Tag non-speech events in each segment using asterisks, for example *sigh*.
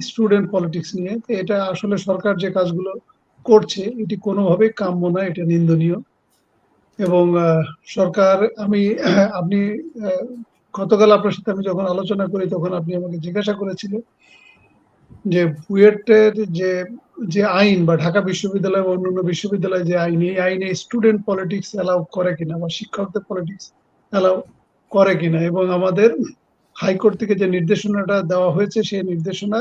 Student politics নিয়ে, তো এটা আসলে সরকার যে কাজগুলো করছে, এটি কোনোভাবেই কাম্য না এটা নিন্দনীয়। এবং সরকার, আমি, *clears throat* আপনি গতকাল আপনার সাথে আমি যখন আলোচনা করি, তখন আপনি আমাকে জিজ্ঞাসা করেছিলেন যে বুয়েটের যে যে আইন বা ঢাকা বিশ্ববিদ্যালয় বা অন্যান্য বিশ্ববিদ্যালয় যে আইন, এই আইনে স্টুডেন্ট পলিটিক্স অ্যালাউ করে কিনা বা শিক্ষকদের পলিটিক্স অ্যালাউ করে কিনা? এবং আমাদের হাইকোর্ট থেকে যে নির্দেশনাটা দেওয়া হয়েছে, সেই নির্দেশনা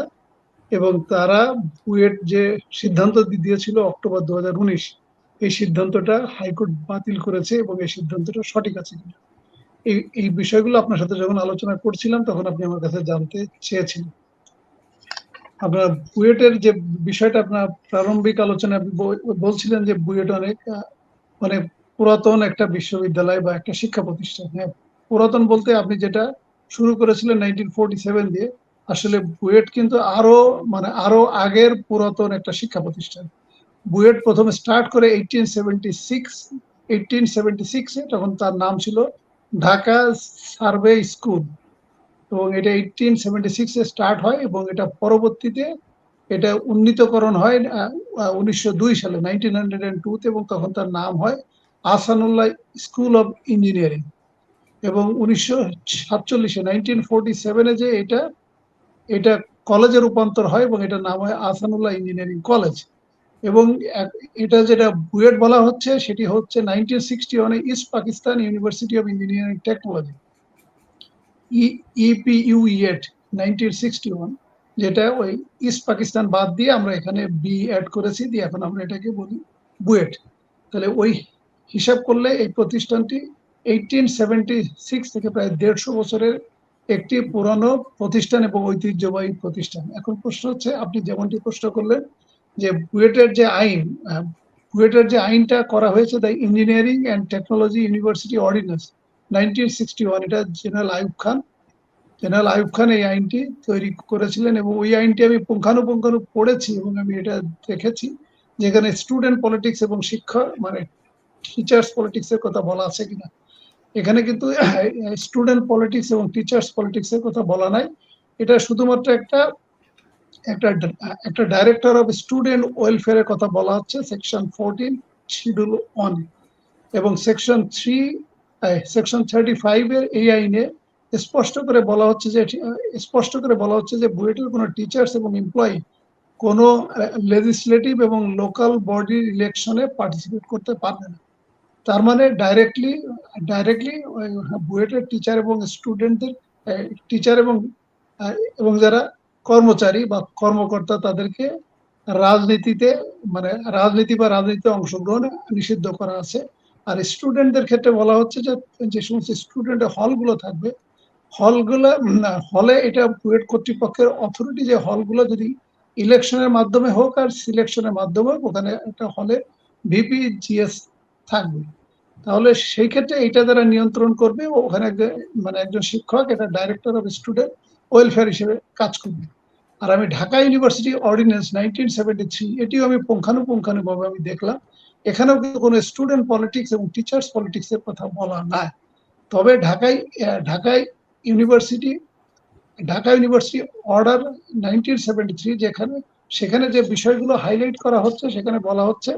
এবং তারা বুয়েট যে সিদ্ধান্ত দিয়েছিল অক্টোবর দুহাজার উনিশ, এই সিদ্ধান্তটা হাইকোর্ট বাতিল করেছে এবং এই সিদ্ধান্তটা সঠিক আছে কিনা। এই এই বিষয়গুলো আপনার সাথে যখন আলোচনা করছিলাম, তখন আপনি আমার কাছে জানতে চেয়েছিলেন। আপনার বুয়েটের যে বিষয়টা, আপনার প্রারম্ভিক আলোচনায় আপনি বলছিলেন যে বুয়েট অনেক মানে পুরাতন একটা বিশ্ববিদ্যালয় বা একটা শিক্ষা প্রতিষ্ঠান। হ্যাঁ পুরাতন বলতে আপনি যেটা শুরু করেছিলেন নাইনটিন ফোরটি সেভেন দিয়ে আসলে বুয়েট কিন্তু আরও মানে আরও আগের পুরাতন একটা শিক্ষা প্রতিষ্ঠান। বুয়েট প্রথমে স্টার্ট করে eighteen seventy six eighteen seventy সিক্সে তখন তার নাম ছিল ঢাকা সার্ভে স্কুল। এবং এটা এইটিন সেভেন্টি সিক্সে স্টার্ট হয় এবং এটা পরবর্তীতে এটা উন্নীতকরণ হয় উনিশশো দুই সালে নাইনটিন হান্ড্রেড অ্যান্ড টুতে এবং তখন তার নাম হয় আসানুল্লাহ স্কুল অফ ইঞ্জিনিয়ারিং। এবং উনিশশো সাতচল্লিশে নাইনটিন ফোরটি সেভেনে যে এটা এটা কলেজে রূপান্তর হয় এবং এটার নাম হয় আসানুল্লাহ ইঞ্জিনিয়ারিং কলেজ। এবং এটা যেটা বুয়েট বলা হচ্ছে, সেটি হচ্ছে নাইনটিন সিক্সটি ওয়ানে east Pakistan university of engineering technology EPUET nineteen sixty one যেটা ওই ইস্ট পাকিস্তান বাদ দিয়ে আমরা এখানে বি অ্যাড করেছি, দিয়ে এখন আমরা এটাকে বলি বুয়েট। তাহলে ওই হিসাব করলে এই প্রতিষ্ঠানটি এইটিন সেভেন্টি সিক্স থেকে প্রায় দেড়শো বছরের একটি পুরনো প্রতিষ্ঠান এবং ঐতিহ্যবাহী প্রতিষ্ঠান। এখন প্রশ্ন হচ্ছে, আপনি যেমনটি প্রশ্ন করলেন যে বুয়েটের যে আইন বুয়েটের যে আইনটা করা হয়েছে the engineering and technology university ordinance nineteen sixty one এটা জেনারেল আয়ুব খান, জেনারেল আয়ুব খান এই আইনটি তৈরি করেছিলেন এবং ওই আইনটি আমি পুঙ্খানুপুঙ্খানু পড়েছি এবং আমি এটা দেখেছি, যেখানে স্টুডেন্ট পলিটিক্স এবং শিক্ষা মানে টিচার্স পলিটিক্সের কথা বলা আছে কিনা। এখানে কিন্তু স্টুডেন্ট পলিটিক্স এবং টিচার্স পলিটিক্স এর কথা বলা নাই। এটা শুধুমাত্র একটা একটা একটা ডাইরেক্টর অফ স্টুডেন্ট ওয়েলফেয়ারের কথা বলা হচ্ছে সেকশন ফোরটিন শিডিউল ওয়ান এবং section three section thirty five এর এই আইনে স্পষ্ট করে বলা হচ্ছে যে, স্পষ্ট করে বলা হচ্ছে যে বুয়েটের কোনো টিচার্স এবং এমপ্লয়ি কোনো লেজিসলেটিভ এবং লোকাল বডির ইলেকশনে পার্টিসিপেট করতে পারবে না। তার মানে ডাইরেক্টলি ডাইরেক্টলি বুয়েটের টিচার এবং স্টুডেন্টদের টিচার এবং এবং যারা কর্মচারী বা কর্মকর্তা তাদেরকে রাজনীতিতে মানে রাজনীতি বা রাজনীতিতে অংশগ্রহণ নিষিদ্ধ করা আছে। আর স্টুডেন্টদের ক্ষেত্রে বলা হচ্ছে যে যে সমস্ত স্টুডেন্টের হলগুলো থাকবে হলগুলো হলে এটা বুয়েট কর্তৃপক্ষের অথরিটি যে হলগুলো যদি ইলেকশনের মাধ্যমে হোক আর সিলেকশনের মাধ্যমে হোক, ওখানে একটা হলে ভিপি জিএস থাকবে। তাহলে সেই ক্ষেত্রে এটা যারা নিয়ন্ত্রণ করবে, ওখানে মানে একজন শিক্ষক এটা ডাইরেক্টর অফ স্টুডেন্ট ওয়েলফেয়ার হিসেবে কাজ করবে। আর আমি Dhaka university ordinance nineteen seventy three এটিও আমি পুঙ্খানুপুঙ্খানুভাবে আমি দেখলাম। এখানেও কিন্তু কোনো স্টুডেন্ট পলিটিক্স এবং টিচার্স পলিটিক্স এর কথা বলা নাই। তবে ঢাকায় ঢাকায় university Dhaka university order nineteen seventy three যেখানে, সেখানে যে বিষয়গুলো হাইলাইট করা হচ্ছে, সেখানে বলা হচ্ছে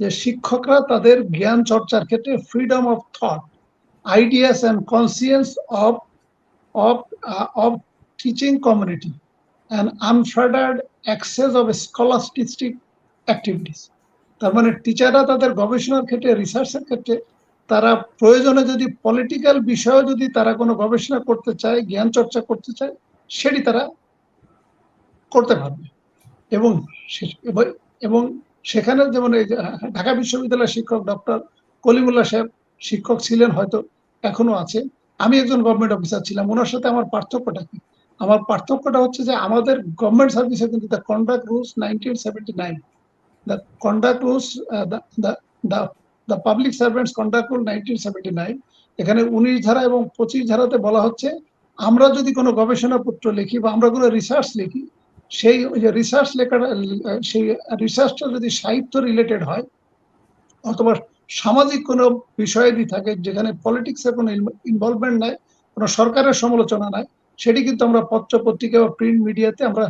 যে শিক্ষকরা তাদের জ্ঞান চর্চার ক্ষেত্রে freedom of thought ideas and conscience of of of teaching community and unfettered access of scholastic activities তার মানে টিচাররা তাদের গবেষণার ক্ষেত্রে রিসার্চের ক্ষেত্রে তারা প্রয়োজনে যদি পলিটিক্যাল বিষয়ে যদি তারা কোনো গবেষণা করতে চায়, জ্ঞান চর্চা করতে চায়, সেটি তারা করতে পারবে। এবং, এবং- এবং সেখানে যেমন এই ঢাকা বিশ্ববিদ্যালয়ের শিক্ষক ডক্টর কলিমুল্লাহ সাহেব শিক্ষক ছিলেন, হয়তো এখনও আছে। আমি একজন গভর্নমেন্ট অফিসার ছিলাম, ওনার সাথে আমার পার্থক্যটা কি? আমার পার্থক্যটা হচ্ছে যে আমাদের গভর্নমেন্ট সার্ভিসে কিন্তু the conduct rules nineteen seventy nine the conduct rules the the public servants conduct rule nineteen seventy nine এখানে উনিশ ধারা এবং পঁচিশ ধারাতে বলা হচ্ছে, আমরা যদি কোনো গবেষণাপত্র লিখি বা আমরা কোনো রিসার্চ লিখি সেই ওই যে রিসার্চ লেখাটা, সেই রিসার্চটা যদি সাহিত্য রিলেটেড হয়, অথবা সামাজিক কোনো বিষয়াদি থাকে, যেখানে পলিটিক্সের কোনো ইনভলভমেন্ট নাই, কোনো সরকারের সমালোচনা নাই, সেটি কিন্তু আমরা পত্র পত্রিকা বা প্রিন্ট মিডিয়াতে আমরা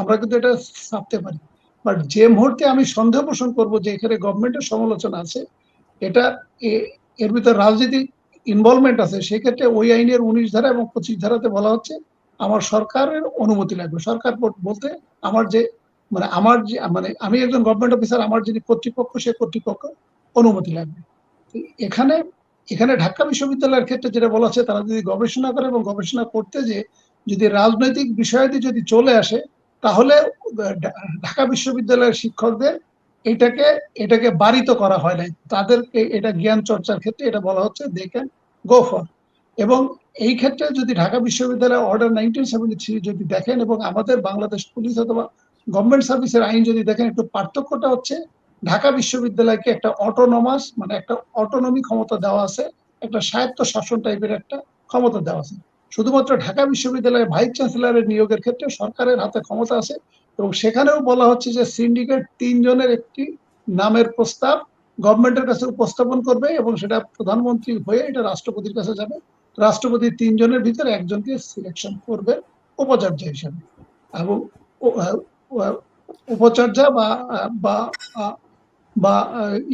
আমরা কিন্তু এটা ছাপতে পারি। বাট যে মুহূর্তে আমি সন্দেহ পোষণ করব যে এখানে গভর্নমেন্টের সমালোচনা আছে, এটা এর ভিতরে রাজনীতি ইনভলভমেন্ট আছে, সেক্ষেত্রে ওই আইনের উনিশ ধারা এবং পঁচিশ ধারাতে বলা হচ্ছে আমার সরকারের অনুমতি লাগবে। সরকার বলতে আমার যে মানে আমার যে মানে আমি একজন গভর্নমেন্ট অফিসার আমার যিনি কর্তৃপক্ষ, সে কর্তৃপক্ষ অনুমতি লাগবে। এখানে এখানে ঢাকা বিশ্ববিদ্যালয়ের ক্ষেত্রে যেটা বলা হচ্ছে তারা যদি গবেষণা করে এবং গবেষণা করতে যে, যদি রাজনৈতিক বিষয়াদি যদি চলে আসে, তাহলে ঢাকা বিশ্ববিদ্যালয়ের শিক্ষকদের এটাকে এটাকে বারিত করা হয় নাই। তাদেরকে এটা জ্ঞান চর্চার ক্ষেত্রে এটা বলা হচ্ছে দে ক্যান গো ফর এবং এই ক্ষেত্রে যদি ঢাকা বিশ্ববিদ্যালয় অর্ডার নাইনটিন সেভেন্টি থ্রি যদি দেখেন এবং আমাদের বাংলাদেশ পুলিশ অথবা গভর্নমেন্ট সার্ভিসের আইন যদি দেখেন, একটু পার্থক্যটা হচ্ছে ঢাকা বিশ্ববিদ্যালয়কে একটা অটোনমাস মানে একটা অটোনমি ক্ষমতা দেওয়া আছে, একটা স্বায়ত্ত শাসন টাইপের একটা ক্ষমতা দেওয়া আছে। শুধুমাত্র ঢাকা বিশ্ববিদ্যালয়ের ভাইস চ্যান্সেলরের নিয়োগের ক্ষেত্রে সরকারের হাতে ক্ষমতা আছে এবং সেখানেও বলা হচ্ছে যে সিন্ডিকেট তিনজনের একটি নামের প্রস্তাব গভর্নমেন্টের কাছে উপস্থাপন করবে এবং সেটা প্রধানমন্ত্রী হয়ে এটা রাষ্ট্রপতির কাছে যাবে। রাষ্ট্রপতি তিনজনের ভিতরে একজনকে সিলেকশন করবে উপাচার্য হিসেবে। এবং উপাচার্য বা বা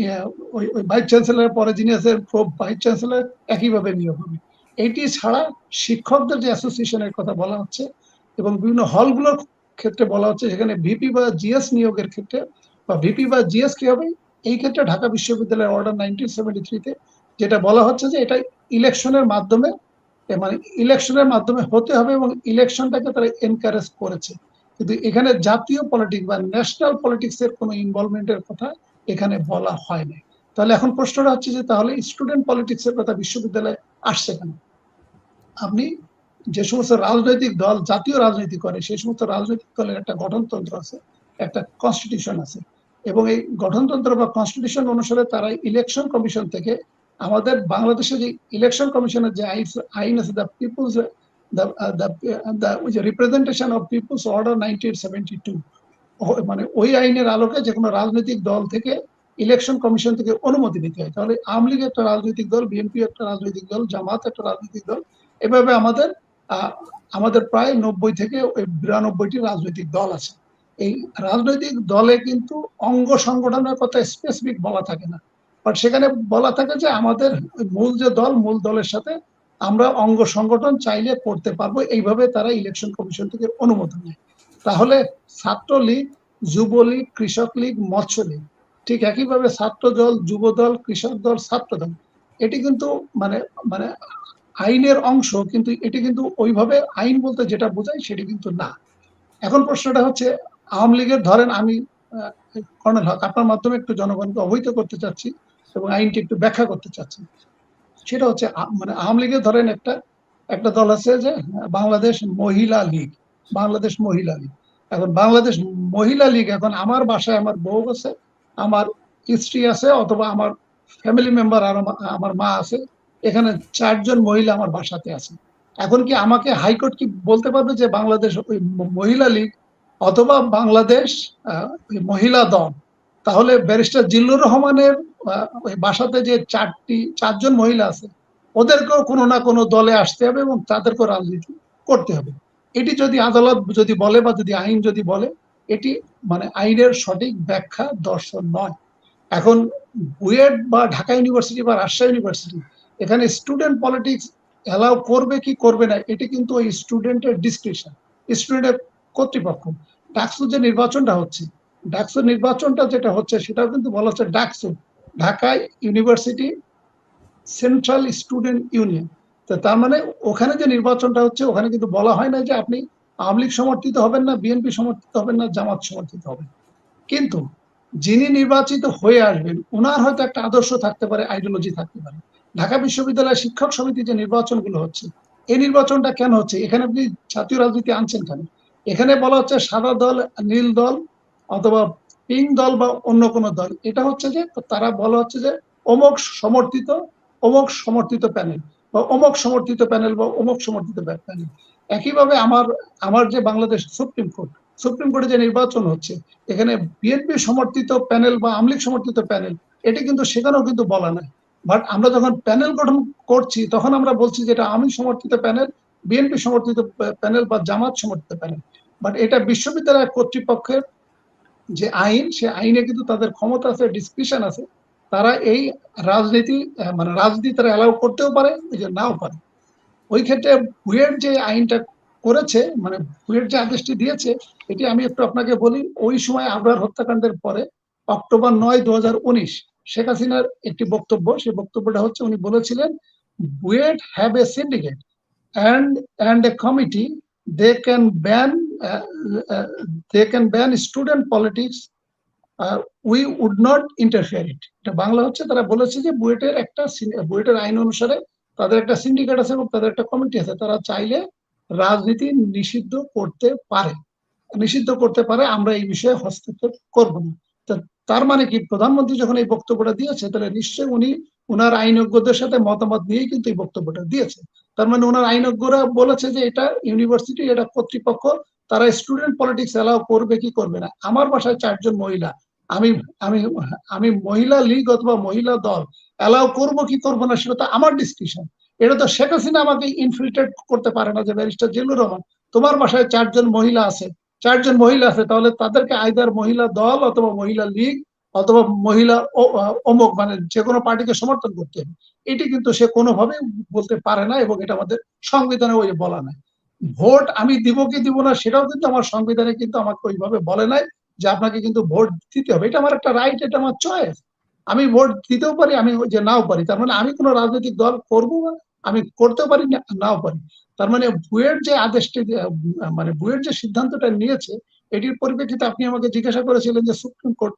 ইয়ে, ওই চ্যান্সেলর পরে যিনি আছেন ভাইস চ্যান্সেলর একইভাবে নিয়োগ হবে। এটি ছাড়া শিক্ষকদের যে অ্যাসোসিয়েশনের কথা বলা হচ্ছে এবং বিভিন্ন হলগুলোর ক্ষেত্রে বলা হচ্ছে যেখানে ভিপি বা জিএস নিয়োগের ক্ষেত্রে বা ভিপি বা জিএস কি হবে এই ক্ষেত্রে ঢাকা বিশ্ববিদ্যালয়ের অর্ডার নাইনটিন সেভেন্টি থ্রিতে যেটা বলা হচ্ছে যে এটা ইলেকশনের মাধ্যমে মানে ইলেকশনের মাধ্যমে হতে হবে এবং ইলেকশনটাকে তারা এনকারেজ করেছে। কিন্তু এখানে জাতীয় পলিটিক্স বা ন্যাশনাল পলিটিক্স এর কোনো ইনভলভমেন্টের কথা এখানে বলা হয় না তাহলে এখন প্রশ্নটা হচ্ছে যে, তাহলে স্টুডেন্ট পলিটিক্স এর কথা বিশ্ববিদ্যালয়ে আসছে কেন? আপনি যে সমস্ত রাজনৈতিক দল, জাতীয় রাজনীতি করে, সেই সমস্ত রাজনৈতিক দলের একটা গঠনতন্ত্র আছে, একটা কনস্টিটিউশন আছে। এবং এই গঠনতন্ত্র বা কনস্টিটিউশন অনুসারে তারা ইলেকশন কমিশন থেকে আমাদের বাংলাদেশে যে ইলেকশন কমিশনের যে আইন- আছে the people's representation of people's order nineteen মানে ওই আইনের আলোকে যে কোনো রাজনৈতিক দল থেকে ইলেকশন কমিশন থেকে অনুমতি নিতে হয়। তাহলে আওয়ামী লীগ একটা রাজনৈতিক দল, বিএনপি একটা রাজনৈতিক দল, জামাত একটা রাজনৈতিক দল, এভাবে আমাদের আমাদের প্রায় নব্বই থেকে বিরানব্বইটি রাজনৈতিক দল আছে। এই রাজনৈতিক দলে কিন্তু অঙ্গ সংগঠনের কথা স্পেসিফিক বলা থাকে না। বাট সেখানে বলা থাকে যে আমাদের মূল যে দল, মূল দলের সাথে আমরা অঙ্গ সংগঠন চাইলে করতে পারব। এইভাবে তারা ইলেকশন কমিশন থেকে অনুমোদন নেয়। তাহলে ছাত্রলীগ, যুবলীগ কৃষক লীগ মৎস্য লীগ ঠিক একইভাবে ছাত্র দল যুব দল কৃষক দল ছাত্র দল এটি কিন্তু মানে মানে আইনের অংশ কিন্তু এটি কিন্তু ওইভাবে আইন বলতে যেটা বোঝায় সেটি কিন্তু না। এখন প্রশ্নটা হচ্ছে, আওয়ামী লীগের ধরেন আমি কর্নেল হক, আপনার মাধ্যমে একটু জনগণকে অবহিত করতে চাচ্ছি। এবং আইনটি একটু ব্যাখ্যা করতে চাচ্ছেন। সেটা হচ্ছে মানে আওয়ামী লীগের ধরেন একটা একটা দল আছে যে, বাংলাদেশ মহিলা লীগ, বাংলাদেশ মহিলা লীগ। এখন বাংলাদেশ মহিলা লীগ, এখন আমার বাসায় আমার বউ আছে, আমার স্ত্রী আছে, অথবা আমার ফ্যামিলি মেম্বার আর আমার মা আছে, এখানে চারজন মহিলা আমার বাসাতে আছে। এখন কি আমাকে হাইকোর্ট কি বলতে পারবে যে বাংলাদেশ ওই মহিলা লীগ অথবা বাংলাদেশ মহিলা দল? তাহলে ব্যারিস্টার জিল্লুর রহমানের ওই বাসাতে যে চারটি, চারজন মহিলা আছে, ওদেরকেও কোনো না কোনো দলে আসতে হবে এবং তাদেরকেও রাজনীতি করতে হবে। এটি যদি আদালত যদি বলে বা যদি আইন যদি বলে, এটি মানে আইনের সঠিক ব্যাখ্যা দর্শন নয়। এখন বুয়েট বা ঢাকা ইউনিভার্সিটি বা রাজশাহী ইউনিভার্সিটি, এখানে স্টুডেন্ট পলিটিক্স অ্যালাউ করবে কি করবে না, এটি কিন্তু ওই স্টুডেন্টের ডিসক্রিপশন, স্টুডেন্টের কর্তৃপক্ষ। ডাকসু যে নির্বাচনটা হচ্ছে ডাকসু নির্বাচনটা যেটা হচ্ছে, সেটাও কিন্তু বলা হচ্ছে DUCSU. Dhaka university, central student union. তো তার মানে ওখানে যে নির্বাচনটা হচ্ছে, ওখানে কিন্তু বলা হয় না যে আপনি আওয়ামী লীগ সমর্থিত হবেন না, বিএনপি সমর্থিত হবেন না, জামাত সমর্থিত হবেন। কিন্তু যিনি নির্বাচিত হয়ে আসবেন ওনার হয়তো একটা আদর্শ থাকতে পারে আইডিওলজি থাকতে পারে। ঢাকা বিশ্ববিদ্যালয় শিক্ষক সমিতি যে নির্বাচনগুলো হচ্ছে, এই নির্বাচনটা কেন হচ্ছে? এখানে আপনি জাতীয় রাজনীতি আনছেন কেন? এখানে বলা হচ্ছে সাদা দল, নীল দল অথবা পিঙ্ক দল বা অন্য কোনো দল। এটা হচ্ছে যে তারা বলা হচ্ছে যে অমুক সমর্থিত অমুক সমর্থিত প্যানেল বা অমুক সমর্থিত প্যানেল বা অমুক সমর্থিত প্যানেল। একইভাবে আমার আমার যে বাংলাদেশ সুপ্রিম কোর্ট, সুপ্রিম কোর্টে যে নির্বাচন হচ্ছে, এখানে বিএনপি সমর্থিত প্যানেল বা আমলিক সমর্থিত প্যানেল, এটি কিন্তু সেখানেও কিন্তু বলা নাই। বাট আমরা যখন প্যানেল গঠন করছি, তখন আমরা বলছি যে এটা আমি সমর্থিত প্যানেল, বিএনপি সমর্থিত প্যানেল বা জামাত সমর্থিত প্যানেল। বাট এটা বিশ্ববিদ্যালয় কর্তৃপক্ষের যে আইন, সে আইনে কিন্তু তাদের ক্ষমতা আছে ডিসক্রিপশন আছে। তারা এই রাজনীতি মানে রাজনীতি তারা অ্যালাউ করতেও পারে যে নাও পারে। ওই ক্ষেত্রে বুয়েট যে আইনটা করেছে মানে বুয়েট যে আদেশটি দিয়েছে, এটি আমি একটু আপনাকে বলি, ওই সময় আবরার হত্যাকাণ্ডের পরে অক্টোবর নয় দু শেখ হাসিনার একটি বক্তব্য সেই বক্তব্যটা হচ্ছে, উনি বলেছিলেন BUET have a syndicate and and a committee they can ban they can ban student politics we would not interfere it এটা বাংলা হচ্ছে, তারা বলেছে যে বুয়েটের একটা বুয়েটের আইন অনুসারে তাদের একটা সিন্ডিকেট আছে এবং তাদের একটা কমিটি আছে। তারা চাইলে রাজনীতি নিষিদ্ধ করতে পারে। নিষিদ্ধ করতে পারে, আমরা এই বিষয়ে হস্তক্ষেপ করব না। তার মানে কি? প্রধানমন্ত্রী যখন এই বক্তব্যটা দিয়েছে, তাহলে নিশ্চয়ই উনি, উনার আইনজ্ঞদের সাথে মতামত নিয়েই কিন্তু এই বক্তব্যটা দিয়েছে। তার মানে ওনার আইনজ্ঞরা বলেছে যে এটা ইউনিভার্সিটি এটা কর্তৃপক্ষ, তারা স্টুডেন্ট পলিটিক্স অ্যালাউ করবে কি করবে না। আমার বাসায় চারজন মহিলা, আমি আমি আমি মহিলা লীগ অথবা মহিলা দল অ্যালাউ করব কি করব না সেটা তো আমার ডিসকাশন এটা তো শেখ হাসিনা আমাকে ইনফিল্ট্রেট করতে পারে না যে ব্যারিস্টার জিল্লুর রহমান, তোমার বাসায় চারজন মহিলা আছে, চারজন মহিলা আছে, তাহলে তাদেরকে আইদার মহিলা দল অথবা মহিলা লীগ অথবা মহিলা অমুক মানে যে কোনো পার্টিকে সমর্থন করতে হবে। এটি কিন্তু সে কোনোভাবে বলতে পারে না এবং এটা আমাদের সংবিধানে ওই বলা নাই। ভোট আমি দিব কি দিব না সেটাও কিন্তু আমার সংবিধানে কিন্তু আমাকে ওইভাবে বলে নাই যে আপনাকে কিন্তু ভোট দিতে হবে। এটা আমার একটা রাইট এটা আমার চয়েস আমি ভোট দিতেও পারি, আমি যে নাও পারি। তার মানে আমি কোনো রাজনৈতিক দল করব আমি করতেও পারি নাও পারি। তার মানে বুয়ের যে আদেশটি মানে বুয়ের যে সিদ্ধান্তটা নিয়েছে, এটির পরিপ্রেক্ষিতে আপনি আমাকে জিজ্ঞাসা করেছিলেন যে সুপ্রিম কোর্ট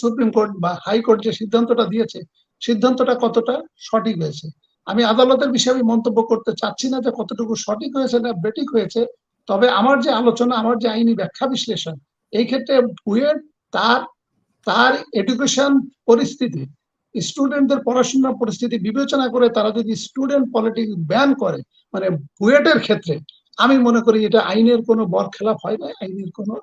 সুপ্রিম কোর্ট বা হাইকোর্ট যে সিদ্ধান্তটা দিয়েছে, সিদ্ধান্তটা কতটা সঠিক হয়েছে? আমি আদালতের বিষয়ে আমি মন্তব্য করতে চাচ্ছি না যে কতটুকু সঠিক হয়েছে না বেটিক হয়েছে, তবে আমার যে আলোচনা, আমার যে আইনি ব্যাখ্যা বিশ্লেষণ, এই ক্ষেত্রে বুয়েট তার তার এডুকেশন পরিস্থিতি স্টুডেন্টদের পড়াশোনার পরিস্থিতি বিবেচনা করে তারা যদি স্টুডেন্ট পলিটিক্স ব্যান করে মানে বুয়েটের ক্ষেত্রে, আমি মনে করি এটা আইনের কোনো বর খেলাপ হয় না, আইনের কোনো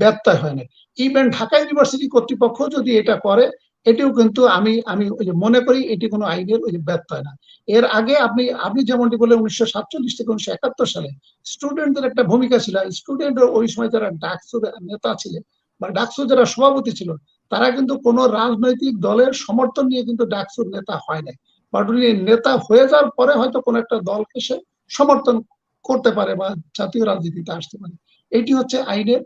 ব্যত্যয় হয় না ইভেন ঢাকা ইউনিভার্সিটি কর্তৃপক্ষ যদি এটা করে, এটিও কিন্তু আমি আমি মনে করি এটি কোনো আইনের ওই ব্যত্যয় না। এর আগে আপনি আপনি যেমনটি বলে উনিশশো সাতচল্লিশ থেকে উনিশশো একাত্তর সালে স্টুডেন্টদের একটা ভূমিকা ছিল। স্টুডেন্ট ওই সময় যারা ডাকসু নেতা ছিলেন বা ডাকসু যারা সভাপতি ছিল, তারা কিন্তু কোন রাজনৈতিক দলের সমর্থন নিয়ে কিন্তু ডাকসুর নেতা হয় নাই। বাট উনি নেতা হয়ে যাওয়ার পরে হয়তো কোন একটা দলকে সে সমর্থন করতে পারে বা জাতীয় রাজনীতিতে আসতে পারে। এটি হচ্ছে আইনের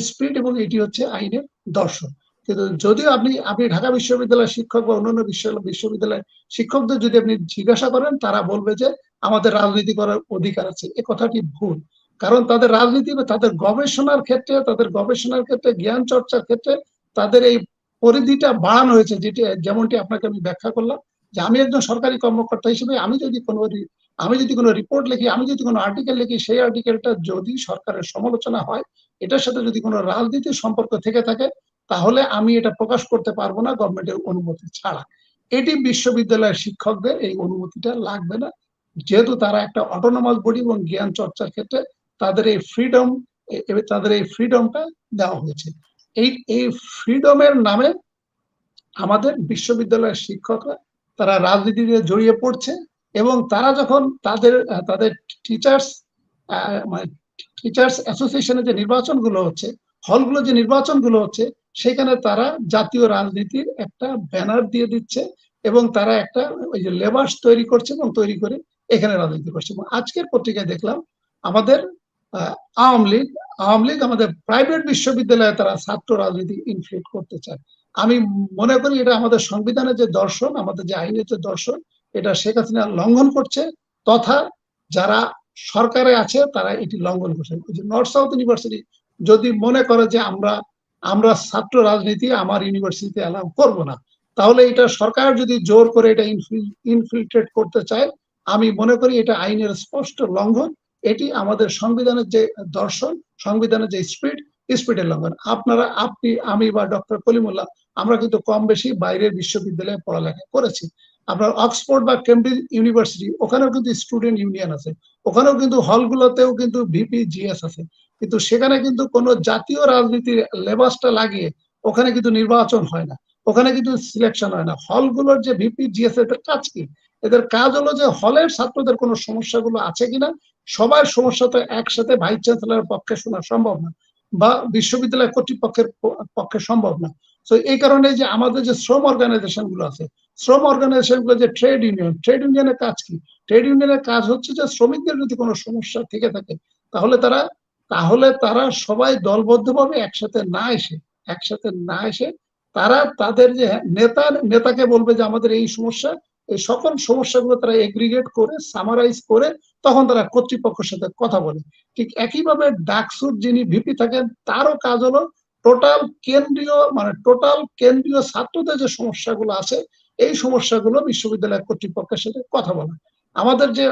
স্পিড এবং এটি হচ্ছে আইনের দর্শন। কিন্তু যদিও আপনি আপনি ঢাকা বিশ্ববিদ্যালয়ের শিক্ষক বা অন্যান্য বিশ্ববিদ্যালয়ের শিক্ষকদের যদি আপনি জিজ্ঞাসা করেন, তারা বলবে যে আমাদের রাজনীতি করার অধিকার আছে। এ কথাটি ভুল? কারণ তাদের রাজনীতি বা তাদের গবেষণার ক্ষেত্রে, তাদের গবেষণার ক্ষেত্রে, জ্ঞান চর্চার ক্ষেত্রে তাদের এই পরিধিটা বাড়ানো হয়েছে, যেটি যেমনটি আপনাকে আমি ব্যাখ্যা করলাম, যে আমি একজন সরকারি কর্মকর্তা হিসেবে আমি যদি কোনো আমি যদি কোনো রিপোর্ট লিখি, আমি যদি কোনো আর্টিকেল লিখি, সেই আর্টিকেলটা যদি সরকারের সমালোচনা হয় এটার সাথে যদি কোনো রাজনীতির সম্পর্ক থেকে থাকে, তাহলে আমি এটা প্রকাশ করতে পারব না গভর্নমেন্টের অনুমতি ছাড়া। এটি বিশ্ববিদ্যালয়ের শিক্ষকদের এই অনুমতিটা লাগবে না। যেহেতু তারা একটা অটোনমাস বডি এবং জ্ঞান চর্চার ক্ষেত্রে তাদের এই ফ্রিডম তাদের এই ফ্রিডমটা দেওয়া হয়েছে। এই এই ফ্রিডমের নামে আমাদের বিশ্ববিদ্যালয়ের শিক্ষকরা তারা রাজনীতিতে জড়িয়ে পড়ছে এবং তারা যখন তাদের তাদের টিচার্স মানে টিচার্স অ্যাসোসিয়েশনের যে নির্বাচনগুলো হচ্ছে, হলগুলো যে নির্বাচনগুলো হচ্ছে, সেখানে তারা জাতীয় রাজনীতির একটা ব্যানার দিয়ে দিচ্ছে এবং তারা একটা ওই যে লেবাস তৈরি করছে এবং তৈরি করে এখানে রাজনীতি করছে। এবং আজকের পত্রিকায় দেখলাম আমাদের আওয়ামী লীগ আওয়ামী লীগ আমাদের প্রাইভেট বিশ্ববিদ্যালয়ে তারা ছাত্র রাজনীতি ইনফ্লুয়েট করতে চায়। আমি মনে করি এটা আমাদের সংবিধানের যে দর্শন, আমাদের যে আইনের যে দর্শন, এটা শেখ হাসিনা লঙ্ঘন করছে, তথা যারা সরকারে আছে, তারা এটি লঙ্ঘন করছে। নর্থ সাউথ ইউনিভার্সিটি যদি মনে করে যে আমরা আমরা ছাত্র রাজনীতি আমার ইউনিভার্সিটিতে অ্যালাউ করব না, তাহলে এটা সরকার যদি জোর করে এটা ইনফিল্ট্রেট করতে চায়, আমি মনে করি এটা আইনের স্পষ্ট লঙ্ঘন। এটি আমাদের সংবিধানের যে দর্শন, সংবিধানের যে স্পিড স্পিডের লঙ্ঘন। আপনারা, আপনি, আমি বা ডক্টর কলিমুল্লাহ, আমরা কিন্তু কম বেশি বাইরের বিশ্ববিদ্যালয়ে পড়ালেখা করেছি। আপনার অক্সফোর্ড বা কেমব্রিজ ইউনিভার্সিটি ওখানেও কিন্তু স্টুডেন্ট ইউনিয়ন আছে। ওখানেও কিন্তু হলগুলোতেও কিন্তু ভিপি জিএস আছে। কিন্তু সেখানে কিন্তু কোনো জাতীয় রাজনীতির লেবাসটা লাগিয়ে ওখানে কিন্তু নির্বাচন হয় না। ওখানে কিন্তু সিলেকশন হয় না। হলগুলোর যে ভিপি জিএস এদের কাজ কি? এদের কাজ হলো যে হলের ছাত্রদের কোনো সমস্যাগুলো আছে কিনা? সবার সমস্যা তো একসাথে ভাইস চ্যান্সেলরের পক্ষে শোনা সম্ভব না বা বিশ্ববিদ্যালয় কর্তৃপক্ষের পক্ষে সম্ভব না। তো এই কারণে যে আমাদের যে শ্রম অর্গানাইজেশনগুলো আছে, শ্রম অর্গানাইজেশনগুলো যে ট্রেড ইউনিয়ন ট্রেড ইউনিয়নের কাজ কি? ট্রেড ইউনিয়নের কাজ হচ্ছে যে শ্রমিকদের যদি কোনো সমস্যা থেকে থাকে, তাহলে তারা তাহলে তারা সবাই দলবদ্ধভাবে একসাথে না এসে, একসাথে না এসে তারা তাদের যে নেতা, নেতাকে বলবে যে আমাদের এই সমস্যা, এই সকল সমস্যাগুলো তারা এগ্রিগেট করে সামারাইজ করে, তখন তারা কর্তৃপক্ষের সাথে কথা বলে। ঠিক একইভাবে ডাকসুর যিনি ভিপি থাকেন, তারও কাজ হলো টোটাল কেন্দ্রীয় মানে টোটাল কেন্দ্রীয় ছাত্রদের যে সমস্যাগুলো আছে, এই সমস্যাগুলো বিশ্ববিদ্যালয় কর্তৃপক্ষের সাথে কথা বলা। আমাদের যে,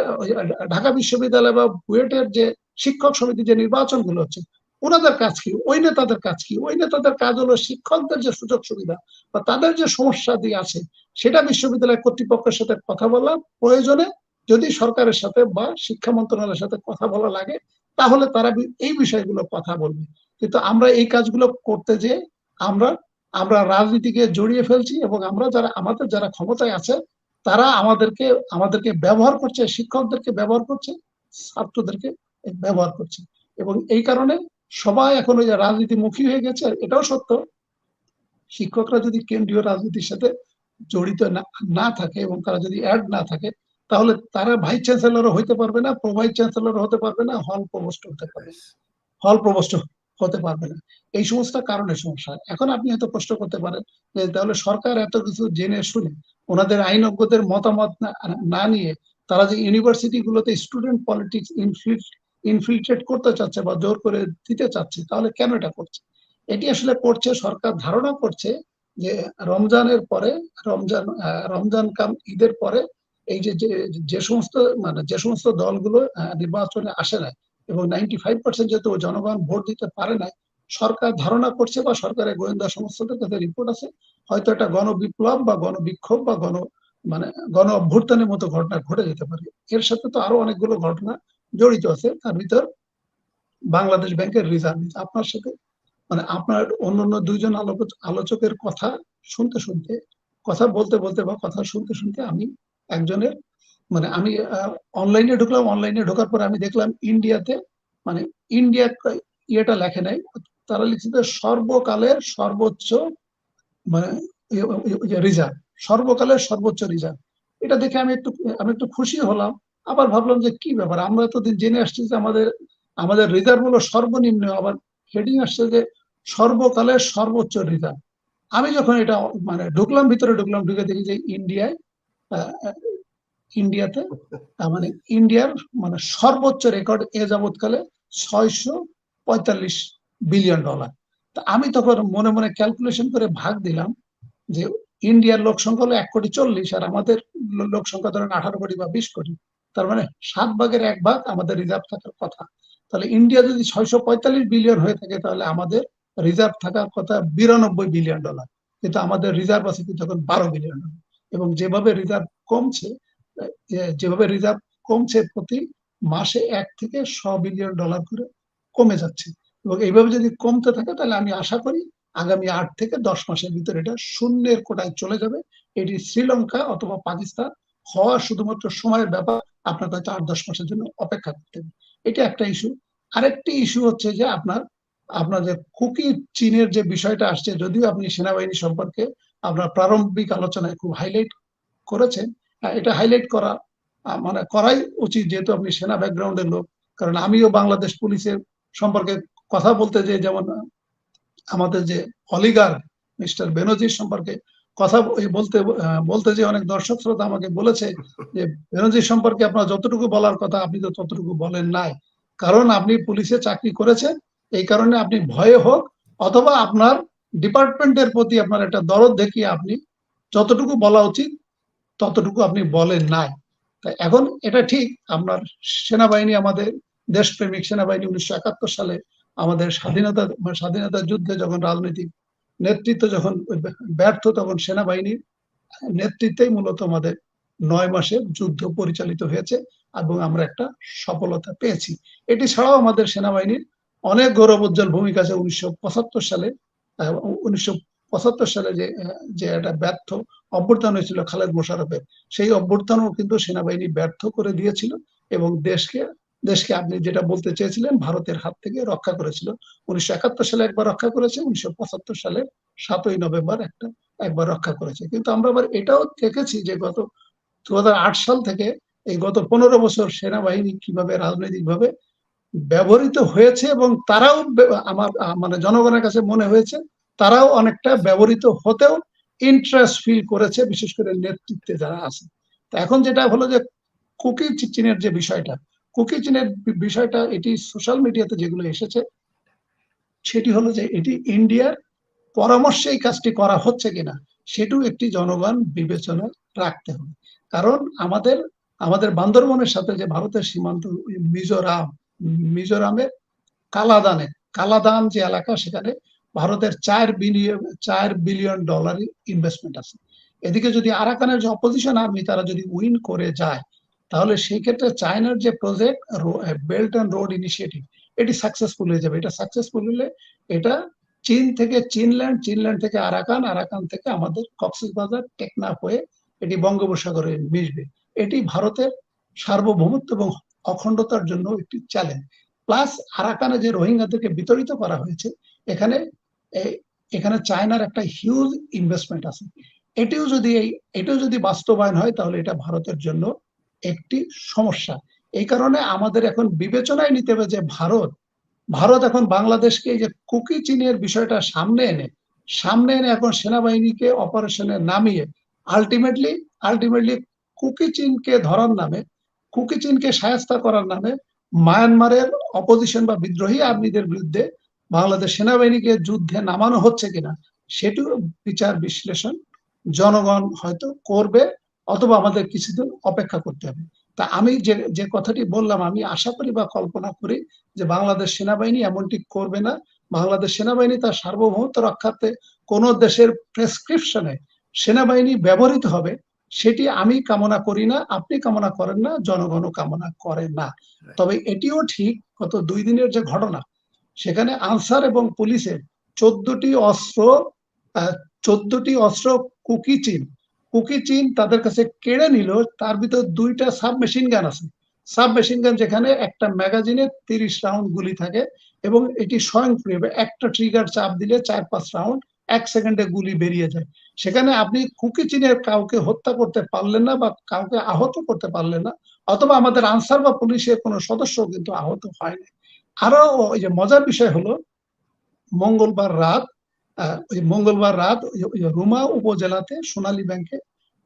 ঢাকা বিশ্ববিদ্যালয় বা বুয়েটের যে শিক্ষক সমিতি যে নির্বাচনগুলো হচ্ছে, ওনাদের কাজ কি? ওই নেতাদের কাজ কি? ওই নেতাদের কাজ হলো শিক্ষকদের যে সুযোগ সুবিধা বা তাদের যে সমস্যা দিয়ে আছে, সেটা বিশ্ববিদ্যালয় কর্তৃপক্ষের সাথে কথা বলা প্রয়োজনে যদি সরকারের সাথে বা শিক্ষা মন্ত্রণালয়ের সাথে কথা বলা লাগে, তাহলে তারা এই বিষয়গুলো কথা বলবে। কিন্তু আমরা এই কাজগুলো করতে যে আমরা আমরা রাজনীতিকে জড়িয়ে ফেলছি এবং আমরা যারা আমাদের যারা ক্ষমতায় আছে তারা আমাদেরকে আমাদেরকে ব্যবহার করছে শিক্ষকদেরকে ব্যবহার করছে ছাত্রদেরকে ব্যবহার করছে। এবং এই কারণে সবাই এখন ওই যে রাজনীতিমুখী হয়ে গেছে এটাও সত্য। শিক্ষকরা যদি কেন্দ্রীয় রাজনীতির সাথে জড়িত না থাকে এবং তারা যদি অ্যাড না থাকে তাহলে তারা ভাইস চ্যান্সেলরও হইতে পারবে না প্রো ভাইস চ্যান্সেলর হতে পারবে না হল প্রভোস্ট হতে পারবে হল প্রভোস্ট হতে পারবে না। এই সমস্ত কারণে সমস্যা। এখন আপনি হয়তো প্রশ্ন করতে পারেন যে তাহলে সরকার এত কিছু জেনে শুনে ওনাদের আইনজ্ঞদের মতামত না নিয়ে তারা যে ইউনিভার্সিটি গুলোতে স্টুডেন্ট পলিটিক্স ইনফিল্ট্রেট করতে চাচ্ছে বা জোর করে দিতে চাচ্ছে, তাহলে কেন এটা করছে? এটি আসলে করছে, সরকার ধারণা করছে যে রমজানের পরে, রমজান রমজান কাম ঈদের পরে এই যে যে সমস্ত মানে যে সমস্ত দলগুলো নির্বাচনে আসে না এবং নাইনটি ফাইভ পার্সেন্ট যেহেতু জনগণ ভোট দিতে পারে না সরকার ধারণা করছে বা সরকারের গোয়েন্দা সংস্থাদের কাছে রিপোর্ট আছে, হয়তো একটা গণবিপ্লব বা গণবিক্ষোভ বা গণ মানে গণ অভ্যুত্থানের মতো ঘটনা ঘটে যেতে পারে। এর সাথে তো আরও অনেকগুলো ঘটনা জড়িত আছে, তার ভিতর বাংলাদেশ ব্যাংকের রিজার্ভ আপনার সাথে মানে আপনার অন্য অন্য দুইজন আলোচকের কথা শুনতে শুনতে, কথা বলতে বলতে বা কথা শুনতে শুনতে আমি একজনের মানে আমি অনলাইনে ঢুকলাম অনলাইনে ঢোকার পরে আমি দেখলাম ইন্ডিয়াতে মানে ইন্ডিয়া ইয়েটা লেখে নাই। তারা লিখছে সর্বকালের সর্বোচ্চ মানে রিজার্ভ সর্বকালের সর্বোচ্চ রিজার্ভ এটা দেখে আমি একটু আমি একটু খুশি হলাম। আবার ভাবলাম যে কি ব্যাপার? আমরা এতদিন জেনে আসছি যে আমাদের আমাদের রিজার্ভ হলো সর্বনিম্ন, আবার হেডিং আসছে যে সর্বকালের সর্বোচ্চ রিজার্ভ আমি যখন এটা মানে ঢুকলাম, ভিতরে ঢুকলাম, ঢুকে দেখি যে ইন্ডিয়ায় ইন্ডিয়াতে, তার মানে ইন্ডিয়ার মানে সর্বোচ্চ রেকর্ড এ যাবৎকালে ছয়শো পঁয়তাল্লিশ বিলিয়ন ডলার। তা আমি তখন মনে মনে ক্যালকুলেশন করে ভাগ দিলাম যে ইন্ডিয়ার লোক সংখ্যা হলো এক কোটি চল্লিশ, আর আমাদের লোক সংখ্যা ধরেন আঠারো কোটি বা বিশ কোটি। তার মানে সাত ভাগের এক ভাগ আমাদের রিজার্ভ থাকার কথা। তাহলে ইন্ডিয়া যদি ছয়শো পঁয়তাল্লিশ বিলিয়ন হয়ে থাকে, তাহলে আমাদের রিজার্ভ থাকার কথা বিরানব্বই বিলিয়ন ডলার। কিন্তু আমাদের রিজার্ভ আছে কিন্তু এখন বারো বিলিয়ন ডলার। এবং যেভাবে রিজার্ভ কমছে যেভাবে রিজার্ভ কমছে প্রতি মাসে এক থেকে শ বিলিয়ন ডলার করে কমে যাচ্ছে। এবং এইভাবে যদি কমতে থাকে, তাহলে আমি আশা করি আগামী আট থেকে দশ মাসের ভিতরে এটা শূন্যের কোটায় চলে যাবে। এটি শ্রীলঙ্কা অথবা পাকিস্তান হওয়া শুধুমাত্র সময়ের ব্যাপার, আপনাকে হয়তো আট দশ মাসের জন্য অপেক্ষা করতে হবে। এটা একটা ইস্যু আরেকটি ইস্যু হচ্ছে যে আপনার আপনার যে কুকি চীনের যে বিষয়টা আসছে, যদিও আপনি সেনাবাহিনী সম্পর্কে আপনার প্রারম্ভিক আলোচনায় খুব হাইলাইট করেছেন এটা হাইলাইট করা মানে করাই উচিত যেহেতু আপনি সেনা ব্যাকগ্রাউন্ডের লোক। কারণ আমিও বাংলাদেশ পুলিশের সম্পর্কে কথা বলতে যে যেমন আমাদের যে অলিগার মিস্টার বেনজির সম্পর্কে কথা বলতে বলতে যে অনেক দর্শক শ্রোতা আমাকে বলেছে যে, বেনজির সম্পর্কে আপনার যতটুকু বলার কথা, আপনি তো ততটুকু বলেন নাই। কারণ আপনি পুলিশে চাকরি করেছেন, এই কারণে আপনি ভয়ে হোক অথবা আপনার ডিপার্টমেন্টের প্রতি আপনার একটা দরদ দেখিয়ে আপনি যতটুকু বলা উচিত ততটুকু আপনি বলেন নাই। এখন এটা ঠিক, আপনার সেনাবাহিনী আমাদের দেশপ্রেমিক সেনাবাহিনী উনিশশো একাত্তর সালে আমাদের স্বাধীনতা স্বাধীনতা যুদ্ধে যখন রাজনৈতিক নেতৃত্ব যখন ব্যর্থ, তখন সেনাবাহিনীর নেতৃত্বেই মূলত আমাদের নয় মাসের যুদ্ধ পরিচালিত হয়েছে এবং আমরা একটা সফলতা পেয়েছি। এটি ছাড়াও আমাদের সেনাবাহিনীর অনেক গৌরব উজ্জ্বল ভূমিকা আছে। উনিশশো পঁচাত্তর সালে উনিশশো পঁচাত্তর সালে যে যে একটা ব্যর্থ অভ্যর্থন হয়েছিল খালেদ মোশারফের। সেই অভ্যর্থনও কিন্তু সেনাবাহিনী ব্যর্থ করে দিয়েছিল এবং দেশকে দেশকে আপনি যেটা বলতে চেয়েছিলেন, ভারতের হাত থেকে রক্ষা করেছিল। উনিশশো একাত্তর সালে একবার রক্ষা করেছে, উনিশশো পঁচাত্তর সালের সাতই নভেম্বর একটা একবার রক্ষা করেছে। কিন্তু আমরা আবার এটাও দেখেছি যে গত দু হাজার আট সাল থেকে এই গত পনেরো বছর সেনাবাহিনী কীভাবে রাজনৈতিকভাবে ব্যবহৃত হয়েছে এবং তারাও আমার মানে জনগণের কাছে মনে হয়েছে, তারাও অনেকটা ব্যবহৃত হতেও ইন্টারেস্ট ফিল করেছে, বিশেষ করে নেতৃত্বে যারা আছে। তো এখন যেটা হলো যে, কুকি চীনের যে বিষয়টা, কুকি চীনের বিষয়টা, এটি সোশ্যাল মিডিয়াতে যেগুলো এসেছে, সেটি হলো যে, এটি ইন্ডিয়ার পরামর্শে এই কাজটি করা হচ্ছে কিনা, সেটিও একটি জনগণ বিবেচনা রাখতে হবে। কারণ আমাদের আমাদের বান্দরবনের সাথে যে ভারতের সীমান্ত, মিজোরাম, মিজোরামের কালাদানে, কালাদান যে এলাকা, সেখানে ভারতের চার বিলিয়ন চার বিলিয়ন ডলার ইনভেস্টমেন্ট আছে। এদিকে যদি আরাকানের যে অপোজিশন আর্মি তারা যদি উইন করে যায়, তাহলে সেই ক্ষেত্রে চায়নার যে project belt and road initiative এটি সাকসেসফুল হয়ে যাবে। এটা সাকসেসফুল হলে এটা চীন থেকে চীনল্যান্ড চীনল্যান্ড থেকে আরাকান আরাকান থেকে আমাদের কক্সবাজার, টেকনাফ হয়ে এটি বঙ্গোপসাগরে মিশবে। এটি ভারতের সার্বভৌমত্ব এবং অখণ্ডতার জন্য একটি চ্যালেঞ্জ প্লাস আরাকানে যে রোহিঙ্গাদেরকে বিতরিত করা হয়েছে, এখানে এখানে চায়নার একটা হিউজ ইনভেস্টমেন্ট আছে। এটিও যদি এটিও যদি বাস্তবায়ন হয়, তাহলে এটা ভারতের জন্য একটি সমস্যা। এই কারণে আমাদের এখন বিবেচনায় নিতে হবে যে ভারত ভারত এখন বাংলাদেশকে যে কুকি চীনের বিষয়টা সামনে এনে সামনে এনে এখন সেনাবাহিনীকে অপারেশনে নামিয়ে আলটিমেটলি আলটিমেটলি কুকি চীনকে ধরার নামে, কুকি চীনকে সায়স্তা করার নামে মায়ানমারের অপোজিশন বা বিদ্রোহী আর্মিদের বিরুদ্ধে বাংলাদেশ সেনাবাহিনীকে যুদ্ধে নামানো হচ্ছে কিনা সেটিও বিচার বিশ্লেষণ জনগণ হয়তো করবে অথবা আমাদের কিছুদিন অপেক্ষা করতে হবে। তা আমি যে যে কথাটি বললাম আমি আশা করি বা কল্পনা করি যে বাংলাদেশ সেনাবাহিনী এমনটি করবে না। বাংলাদেশ সেনাবাহিনী তার সার্বভৌমত্ব রক্ষার্থে কোন দেশের প্রেসক্রিপশনে সেনাবাহিনী ব্যবহৃত হবে সেটি আমি কামনা করি না আপনি কামনা করেন না জনগণও কামনা করে না। তবে এটিও ঠিক গত দুই দিনের যে ঘটনা সেখানে আনসার এবং পুলিশের চোদ্দটি অস্ত্র চোদ্দটি অস্ত্র কুকি চিন। কুকি চিন তাদের কাছে কেড়ে নিল, তার ভিতর দুইটা সাব মেশিন গান আছে। সাব মেশিন গান যেখানে একটা ম্যাগাজিনে তিরিশ রাউন্ড গুলি থাকে এবং এটি স্বয়ংক্রিয় একটা ট্রিগার চাপ দিলে চার পাঁচ রাউন্ড এক সেকেন্ডে গুলি বেরিয়ে যায়। সেখানে আপনি কুকি চিনের কাউকে হত্যা করতে পারলেন না বা কাউকে আহত করতে পারলেন না, অথবা আমাদের আনসার বা পুলিশের কোনো সদস্য কিন্তু আহত হয়নি। আরও ওই যে মজার বিষয় হলো, মঙ্গলবার রাত ওই মঙ্গলবার রাত রুমা উপজেলাতে সোনালী ব্যাংকে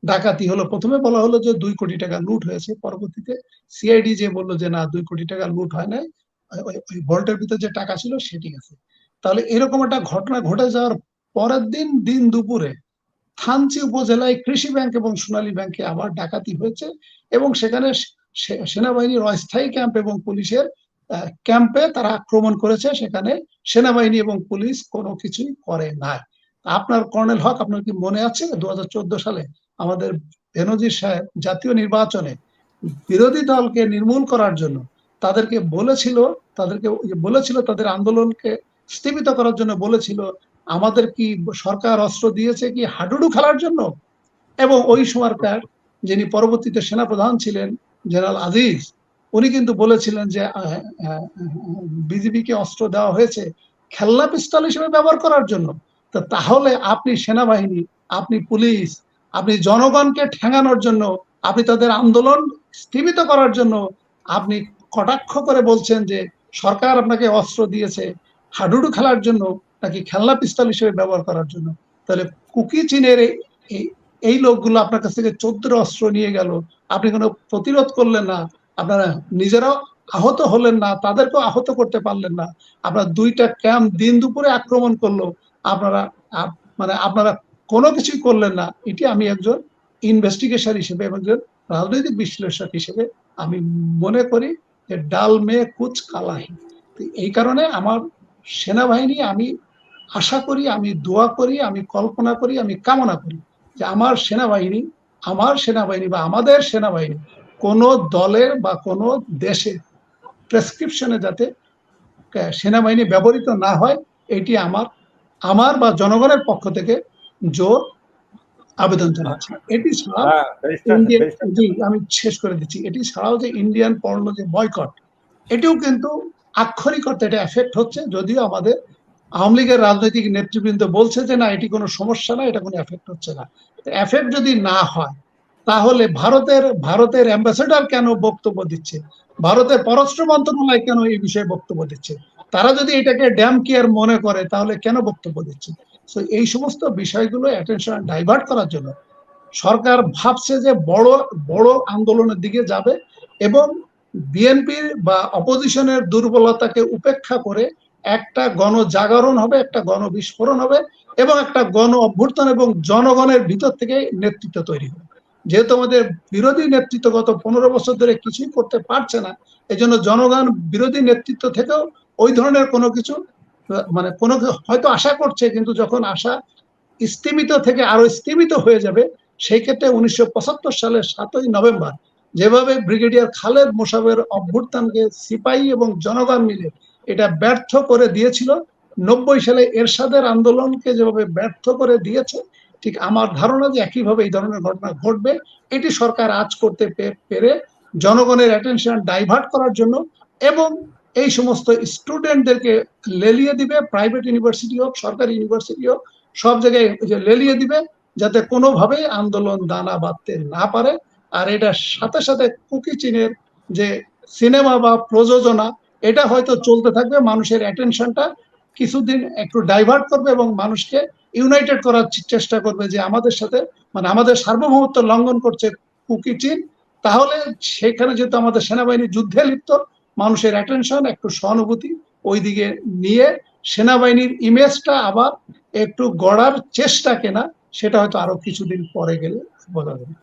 ডাকাতি হলো। প্রথমে বলা হলো যে দুই কোটি টাকা লুট হয়েছে, পরবর্তীতে সিআইডি যে বলল যে না, দুই কোটি টাকা লুট হয় নাই, ওই ভল্টের ভিতরে যে টাকা ছিল সেটি আছে তাহলে এরকম একটা ঘটনা ঘটে যাওয়ার পরের দিন দিন দুপুরে থানচি উপজেলায় কৃষি ব্যাংক এবং সোনালী ব্যাংকে আবার ডাকাতি হয়েছে এবং সেখানে সেনাবাহিনীর অস্থায়ী ক্যাম্প এবং পুলিশের ক্যাম্পে তারা আক্রমণ করেছে, সেখানে সেনাবাহিনী এবং পুলিশ কোনো কিছুই করে না আপনার কর্নেল হক, আপনার কি মনে আছে? দু সালে আমাদের বেনজির সাহেব জাতীয় নির্বাচনে বিরোধী দলকে নির্মূল করার জন্য তাদেরকে বলেছিল তাদেরকে বলেছিল, তাদের আন্দোলনকে স্থিমিত করার জন্য বলেছিল, আমাদের কি সরকার অস্ত্র দিয়েছে কি হাডুডু খেলার জন্য? এবং ওই সময়কার যিনি পরবর্তীতে সেনাপ্রধান ছিলেন জেনারেল আজিজ উনি কিন্তু বলেছিলেন যে বিজেপিকে অস্ত্র দেওয়া হয়েছে খেলনা পিস্তল হিসেবে ব্যবহার করার জন্য। তো তাহলে আপনি সেনাবাহিনী, আপনি পুলিশ, আপনি জনগণকে ঠেঙানোর জন্য, আপনি তাদের আন্দোলন স্থিমিত করার জন্য আপনি কটাক্ষ করে বলছেন যে, সরকার আপনাকে অস্ত্র দিয়েছে, হাডুডু খেলার জন্য নাকি খেলনা পিস্তল হিসেবে ব্যবহার করার জন্য? তাহলে কুকি চীনের এই এই লোকগুলো আপনার কাছ থেকে চোদ্দ অস্ত্র নিয়ে গেল। আপনি কোনো প্রতিরোধ করলেন না। আপনারা নিজেরাও আহত হলেন না, তাদেরকেও আহত করতে পারলেন না। আপনার দুইটা ক্যাম্প দিন দুপুরে আক্রমণ করল, আপনারা মানে আপনারা কোনো কিছুই করলেন না। এটি আমি একজন ইনভেস্টিগেশন হিসেবে এবং একজন রাজনৈতিক বিশ্লেষক হিসেবে আমি মনে করি যে ডাল মেয়ে কুচ কালাহি এই কারণে আমার সেনাবাহিনী আমি আশা করি, আমি দোয়া করি, আমি কল্পনা করি, আমি কামনা করি যে আমার সেনাবাহিনী আমার সেনাবাহিনী বা আমাদের সেনাবাহিনী কোনো দলের বা কোনো দেশের প্রেসক্রিপশনে যাতে সেনাবাহিনী ব্যবহৃত না হয় এটি আমার আমার বা জনগণের পক্ষ থেকে জোর আবেদন জানাচ্ছি। এটি ছাড়া জি আমি শেষ করে দিচ্ছি। এটি ছাড়াও যে ইন্ডিয়ান পর্ণ যে বয়কট এটিও কিন্তু আক্ষরিক অর্থে এটা এফেক্ট হচ্ছে যদিও আমাদের আওয়ামী লীগের রাজনৈতিক নেতৃবৃন্দ বলছে যে না এটি কোনো সমস্যা না এটা কোনো এফেক্ট হচ্ছে না। এফেক্ট যদি না হয় তাহলে ভারতের ভারতের অ্যাম্বাসেডর কেন বক্তব্য দিচ্ছে? ভারতের পররাষ্ট্র মন্ত্রণালয় কেন এই বিষয়ে বক্তব্য দিচ্ছে? তারা যদি এটাকে ড্যাম কেয়ার মনে করে, তাহলে কেন বক্তব্য দিচ্ছে? তো এই সমস্ত বিষয়গুলো অ্যাটেনশন ডাইভার্ট করার জন্য সরকার ভাবছে যে বড় বড় আন্দোলনের দিকে যাবে এবং বিএনপির বা অপোজিশনের দুর্বলতাকে উপেক্ষা করে একটা গণজাগরণ হবে, একটা গণবিস্ফোরণ হবে এবং একটা গণ অভ্যুত্থান এবং জনগণের ভিতর থেকে নেতৃত্ব তৈরি হবে। যেহেতু আমাদের বিরোধী নেতৃত্ব গত পনেরো বছর ধরে কিছুই করতে পারছে না এই জন্য জনগণ বিরোধী নেতৃত্ব থেকেও ওই ধরনের কোনো কিছু মানে কোনো হয়তো আশা করছে, কিন্তু যখন আশা স্থিমিত থেকে আরও স্থিমিত হয়ে যাবে, সেই ক্ষেত্রে উনিশশো পঁচাত্তর সালের সাতই নভেম্বর যেভাবে ব্রিগেডিয়ার খালেদ মোশাবের অভ্যুত্থানকে সিপাহী এবং জনগণ মিলে এটা ব্যর্থ করে দিয়েছিল, নব্বই সালে এরশাদের আন্দোলনকে যেভাবে ব্যর্থ করে দিয়েছে ঠিক আমার ধারণা যে একইভাবে এই ধরনের ঘটনা ঘটবে, এটি সরকার আজ করতে পেরে জনগণের অ্যাটেনশন ডাইভার্ট করার জন্য এবং এই সমস্ত স্টুডেন্টদেরকে লেলিয়ে দিবে প্রাইভেট ইউনিভার্সিটি হোক, সরকারি ইউনিভার্সিটি হোক, সব জায়গায় লেলিয়ে দিবে যাতে কোনোভাবে আন্দোলন দানা বাঁধতে না পারে। আর এটার সাথে সাথে কুকি চীনের যে সিনেমা বা প্রযোজনা, এটা হয়তো চলতে থাকবে, মানুষের অ্যাটেনশনটা কিছুদিন একটু ডাইভার্ট করবে এবং মানুষকে ইউনাইটেড করার চেষ্টা করবে যে আমাদের সাথে মানে আমাদের সার্বভৌমত্ব লঙ্ঘন করছে কুকি চীন, তাহলে সেখানে যেহেতু আমাদের সেনাবাহিনী যুদ্ধে লিপ্ত, মানুষের অ্যাটেনশন একটু সহানুভূতি ওইদিকে নিয়ে সেনাবাহিনীর ইমেজটা আবার একটু গড়ার চেষ্টা কেনা, সেটা হয়তো আরও কিছুদিন পরে গেলে বোঝা যাবে।